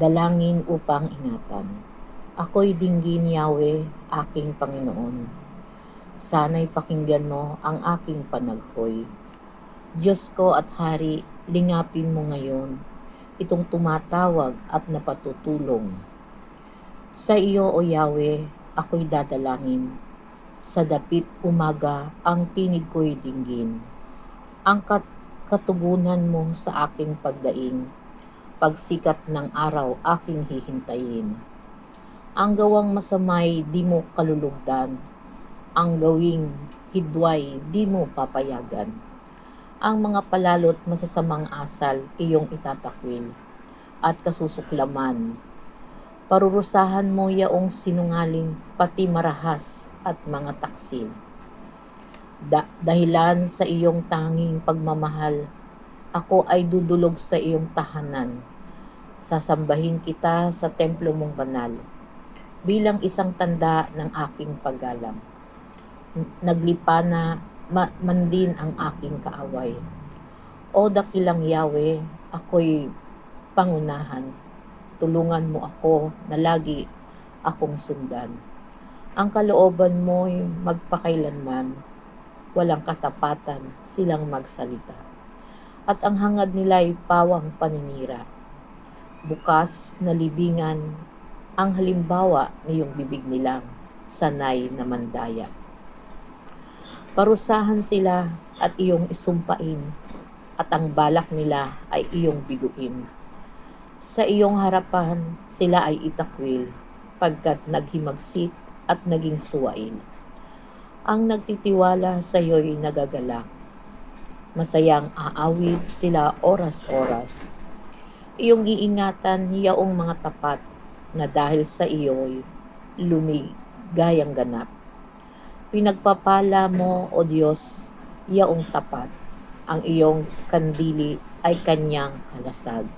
Dalangin upang ingatan. Ako'y dinggin Yahweh, aking Panginoon. Sana'y pakinggan mo ang aking panaghoy. Diyos ko at Hari, lingapin mo ngayon itong tumatawag at napatutulong. Sa iyo, O Yahweh, ako'y dadalangin. Sa dapit umaga, ang tinig ko'y dinggin. Ang kat katugunan mo sa aking pagdaing. Pagsikat ng araw, aking hihintayin. Ang gawang masamay, di mo kalulugdan. Ang gawing hidway, di mo papayagan. Ang mga palalot masasamang asal, iyong itatakwil. At kasusuklaman, parurusahan mo yaong sinungaling, pati marahas at mga taksil. Da- dahilan sa iyong tanging pagmamahal, ako ay dudulog sa iyong tahanan. Sasambahin kita sa templo mong banal bilang isang tanda ng aking paggalang. Naglipa na ma- man din ang aking kaaway. O dakilang Yahweh, ako'y pangunahan. Tulungan mo ako na lagi akong sundan. Ang kalooban mo'y magpakailanman. Walang katapatan silang magsalita. At ang hangad nila'y pawang paninira. Bukas na libingan ang halimbawa niyong bibig nilang sanay na mandaya. Parusahan sila at iyong isumpain at ang balak nila ay iyong biguin. Sa iyong harapan sila ay itakwil pagkat naghimagsik at naging suwain. Ang nagtitiwala sa iyo'y nagagalak. Masayang aawit sila oras-oras. Iyong iingatan yaong mga tapat na dahil sa iyo'y lumigayang ganap. Pinagpapala mo, O Diyos, yaong tapat. Ang iyong kandili ay kanyang kalasag.